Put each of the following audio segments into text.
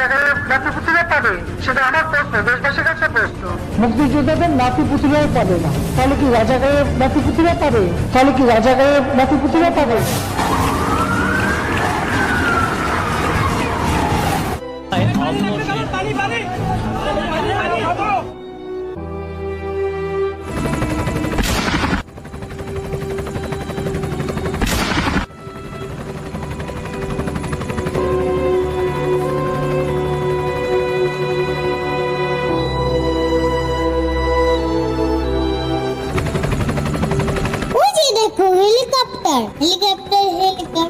নাতি পাবে সেটা আমার প্রশ্ন দেশবাসীর কাছে প্রশ্ন মুক্তিযোদ্ধাদের নাতি পুতুলাই পাবে না তাহলে কি রাজাগারের নাতি পুতুলা পাবে তাহলে কি রাজাগারের নাতি পুতুলা পাবে ওই হেলিকপ্টার হেলিকপ্টার হেলিকপ্টার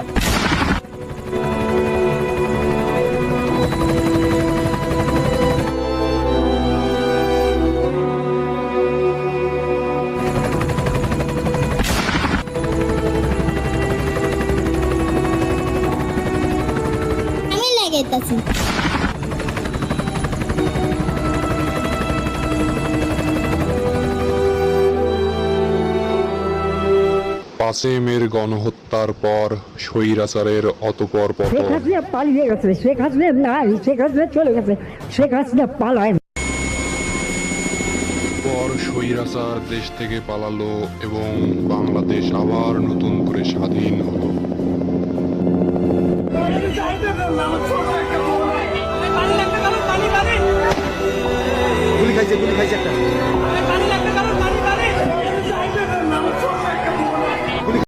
আমি লাগাইতাছি। পাঁচে মের গণহত্যার পর স্বৈরাচারের অতপর শেখ পতন হাসিনা পালিয়ে গেছে শেখ হাসিনা নাই শেখ হাসিনা চলে গেছে শেখ হাসিনা পালায় পর স্বৈরাচার দেশ থেকে পালালো এবং বাংলাদেশ আবার নতুন করে স্বাধীন হলো। গুলি খাইছে গুলি খাইছে একটা।